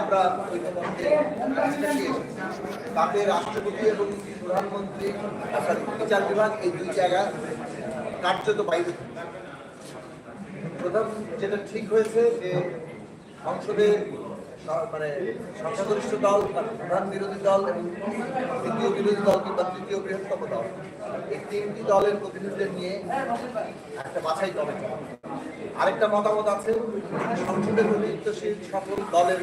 আমরা। তাতে রাষ্ট্রপতি এবং প্রধানমন্ত্রী সরি বিচার বিভাগ এই দুই জায়গা কার্যত বাইরে প্রথম যেটা ঠিক হয়েছে যে সংসদে মানে সংখ্যাগরিষ্ঠ দল প্রধান বিরোধী দল এবং তৃতীয় বিরোধী দল কিংবা তৃতীয় বৃহত্তম দল, এই তিনটি দলের প্রতিনিধিদের নিয়ে একটা বাছাই কমিটি আরেকটা মতামত আছে, সংসদের প্রতিনিধিত্বশীল সকল দলের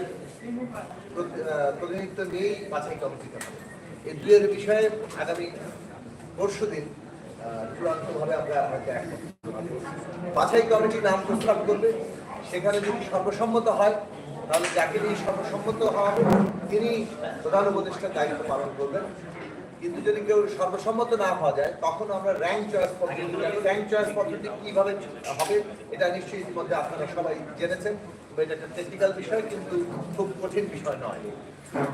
প্রতিনিধিত্ব নিয়েই বাছাই কমিটি এই দুয়ের বিষয়ে আগামী পরশু দিন চূড়ান্তভাবে আমরা হয়তো বাছাই কমিটি নাম প্রস্তাব করবে। সেখানে যদি সর্বসম্মত হয়, তাহলে যাকে নিয়ে সর্বসম্মত হওয়া তিনি প্রধান উপদেষ্টার দায়িত্ব পালন করবেন। কিন্তু যদি কেউ সর্বসম্মত না হওয়া যায়, তখন আমরা র্যাঙ্ক চয়েস পদ্ধতি র্যাঙ্ক চয়েস পদ্ধতি কীভাবে হবে, এটা নিশ্চয়ই ইতিমধ্যে আপনারা সবাই জেনেছেন। এটা টেকনিক্যাল বিষয় কিন্তু খুব কঠিন বিষয় নয়।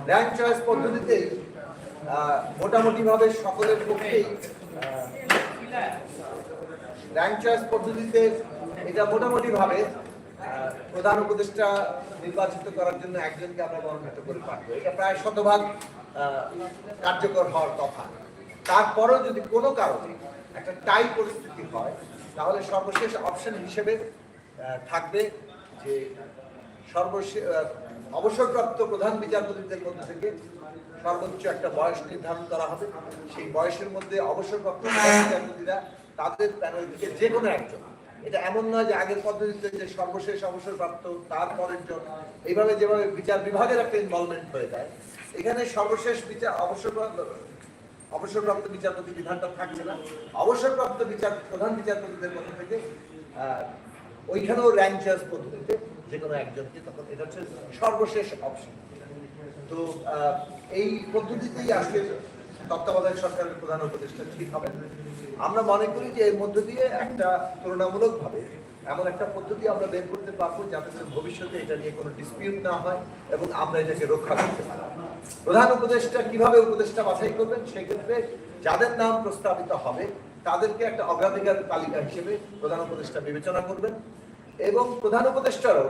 র্যাঙ্ক চয়েস পদ্ধতিতেই আহ, মোটামুটিভাবে সকলের পক্ষেই র্যাঙ্ক চয়েস পদ্ধতিতে এটা মোটামুটি ভাবে আহ, প্রধান উপদেষ্টা নির্বাচিত করার জন্য একজনকে আমরা মনোনীত করে পাঠবো। এটা প্রায় শতভাগ কার্যকর হওয়ার কথা। তারপরেও যদি কোনো কারণে একটা টাই পরিস্থিতি হয় তাহলে সর্বশেষ অপশন হিসেবে থাকবে যে সর্বশেষ অবসরপ্রাপ্ত প্রধান বিচারপতিদের মধ্যে থেকে সর্বোচ্চ একটা বয়স নির্ধারণ করা হবে। সেই বয়সের মধ্যে অবসরপ্রাপ্ত বিচারপতিরা তাদের প্যানেল থেকে যে কোনো একজন, এটা এমন নয় যে আগের পদ্ধতিতে যে সর্বশেষ অবসরপ্রাপ্ত, তার পরের জন, এইভাবে যেভাবে বিচার বিভাগের একটা ইনভলভমেন্ট হয়ে যায়, এখানে সর্বশেষ বিচার অবসরপ্রাপ্ত অবসরপ্রাপ্ত বিচারপতি বিধানটা থাকছে না। অবসরপ্রাপ্ত বিচার প্রধান বিচারপতিদের মধ্যে থেকে ওইখানেও র্যাঙ্ক চয়েস পদ্ধতিতে যে কোনো একজনকে, তখন এটা হচ্ছে সর্বশেষ অপশন তো এই পদ্ধতিতেই আজকে তত্ত্বাবধায়ক সরকারের প্রধান উপদেষ্টা ঠিক হবে আমরা মনে করি যে এর মধ্য দিয়ে একটা তুলনামূলকভাবে এমন একটা পদ্ধতি আমরা বের করতে পারব যাতে করে ভবিষ্যতে এটা নিয়ে কোনো ডিসপিউট না হয় এবং আমরা এটাকে রক্ষা করতে পারি। প্রধান উপদেষ্টা কীভাবে উপদেষ্টা বাছাই করবেন, সেক্ষেত্রে যাদের নাম প্রস্তাবিত হবে তাদেরকে একটা অগ্রাধিকার তালিকা হিসেবে প্রধান উপদেষ্টা বিবেচনা করবেন এবং প্রধান উপদেষ্টারও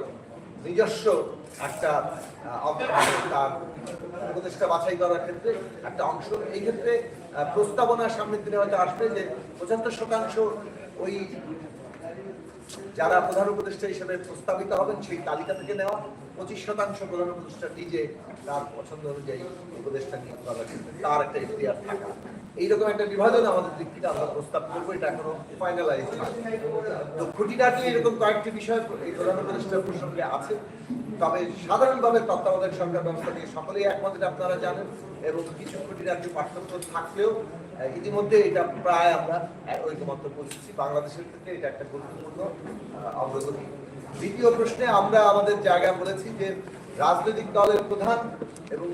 নিজস্ব একটা তার উপদেষ্টা বাছাই করার ক্ষেত্রে একটা অংশ। এই ক্ষেত্রে প্রস্তাবনার সামনের দিনে হয়তো আসবে যে পঁচাত্তর শতাংশ ওই যারা প্রধান উপদেষ্টা হিসেবে প্রস্তাবিত হবেন সেই তালিকা থেকে নেওয়া। পঁচিশ শতাংশ প্রধান উপদেষ্টা নিজে তার পছন্দ অনুযায়ী উপদেষ্টা নিয়োগ করার ক্ষেত্রে তার একটা এখতিয়ার থাকা। এইরকম একটা বিভাজন আমাদের দিক থেকে আমরা প্রস্তাব করব, এটা এখনও ফাইনালাইজ তো খুঁটিনাটি এরকম কয়েকটি বিষয় এই প্রধান উপদেষ্টার প্রসঙ্গে আছে। তবে সাধারণভাবে তত্ত্বাবধায়ক সরকার ব্যবস্থা নিয়ে সকলেই একমত আপনারা জানেন। এবং কিছু খুঁটিনাটি পার্থক্য থাকলেও ইতিমধ্যে এটা প্রায় আমরা ঐকমত্য পৌঁছেছি। বাংলাদেশের ক্ষেত্রে এটা একটা গুরুত্বপূর্ণ অগ্রগতি। দ্বিতীয় প্রশ্নে আমরা আমাদের জায়গায় বলেছি যে রাজনৈতিক দলের প্রধান এবং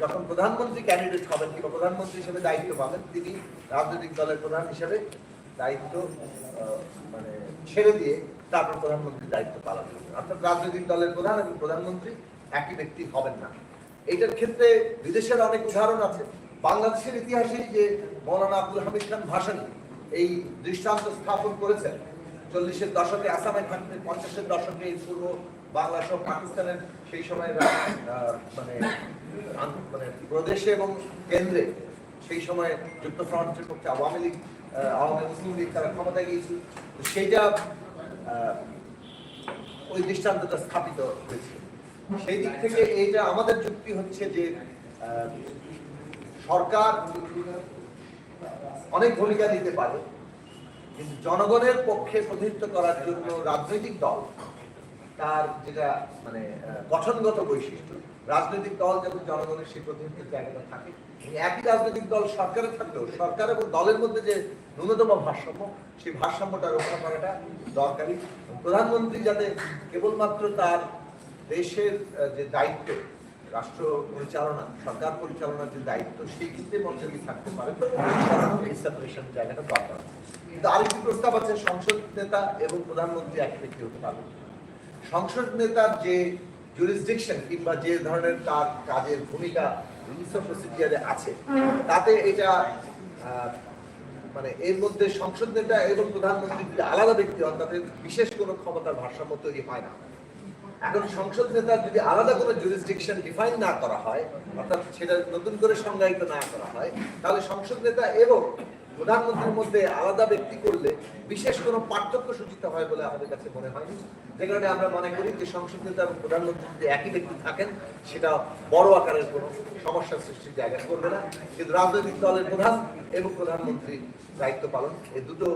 যখন প্রধানমন্ত্রী ক্যান্ডিডেট হবেন কিংবা প্রধানমন্ত্রী হিসেবে দায়িত্ব পাবেন, তিনি রাজনৈতিক দলের প্রধান হিসেবে দায়িত্ব মানে ছেড়ে দিয়ে তারপর প্রধানমন্ত্রীর দায়িত্ব পালন করবেন। অর্থাৎ রাজনৈতিক দলের প্রধান এবং প্রধানমন্ত্রী একই ব্যক্তি হবেন না। এইটার ক্ষেত্রে বিদেশের অনেক উদাহরণ আছে। বাংলাদেশের ইতিহাসে যে মৌলানা আব্দুল হামিদ খান ভাসানী এই দৃষ্টান্ত স্থাপন করেছেন। চল্লিশের দশকে আসামে থাকতে পঞ্চাশের দশকে পূর্ব বাংলা সহ পাকিস্তানের সেই সময় মানে মানে প্রদেশে এবং কেন্দ্রে সেই সময় যুক্তফ্রন্টের পক্ষে আওয়ামী লীগ আওয়ামী মুসলিম লীগ তারা ক্ষমতায় গিয়েছিল। সেইটা ওই দৃষ্টান্তটা স্থাপিত হয়েছে সেই দিক থেকে এইটা আমাদের যুক্তি হচ্ছে যে সরকার অনেক ভূমিকা নিতে পারে, কিন্তু জনগণের পক্ষে প্রতিনিধিত্ব করার জন্য রাজনৈতিক দল তার যেটা মানে গঠনগত বৈশিষ্ট্য, রাজনৈতিক দল যেমন জনগণের সেই প্রতিনিধিত্বের জায়গাটা থাকে একই রাজনৈতিক দল সরকারে থাকলেও, সরকার এবং দলের মধ্যে যে ন্যূনতম ভারসাম্য, সেই ভারসাম্যটা রক্ষা করাটা দরকারি প্রধানমন্ত্রী যাতে কেবলমাত্র তার দেশের যে দায়িত্ব, রাষ্ট্র পরিচালনা, সরকার পরিচালনার যে দায়িত্ব, সেই ক্ষেত্রে মঞ্চে থাকতে পারে। জায়গাটা দরকার। কিন্তু আরেকটি প্রস্তাব আছে, সংসদ নেতা এবং প্রধানমন্ত্রী এক ব্যক্তি হতে পারবে সংসদ নেতার যে জুরিসডিকশন কিংবা যে ধরনের তার কাজের ভূমিকা রুলস অফ প্রসিডিয়ারে আছে, তাতে এটা মানে এর মধ্যে সংসদ নেতা এবং প্রধানমন্ত্রী যদি আলাদা ব্যক্তি হন তাদের বিশেষ কোনো ক্ষমতার ভারসাম্য তৈরি হয় না। এখন সংসদ নেতার যদি আলাদা কোনো জুরিসডিকশন ডিফাইন না করা হয়, অর্থাৎ সেটা নতুন করে সংজ্ঞায়িত না করা হয়, তাহলে সংসদ নেতা এবং প্রধানমন্ত্রীর মধ্যে আলাদা ব্যক্তি করলে বিশেষ কোনো পার্থক্য সূচিত হয় বলে আমাদের কাছে মনে হয়নি। যে কারণে আমরা মনে করি যে সংসদ নেতা এবং প্রধানমন্ত্রী যদি একই ব্যক্তি থাকেন, সেটা বড় আকারের কোনো সমস্যা সৃষ্টির জায়গা করবে না। কিন্তু রাজনৈতিক দলের প্রধান এবং প্রধানমন্ত্রী দায়িত্ব পালন এই দুটো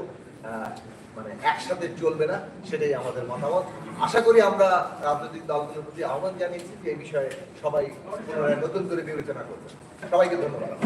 মানে একসাথে চলবে না, সেটাই আমাদের মতামত। আশা করি আমরা রাজনৈতিক দলগুলোর প্রতি আহ্বান জানিয়েছি যে এই বিষয়ে সবাই নতুন করে বিবেচনা করবে সবাইকে ধন্যবাদ।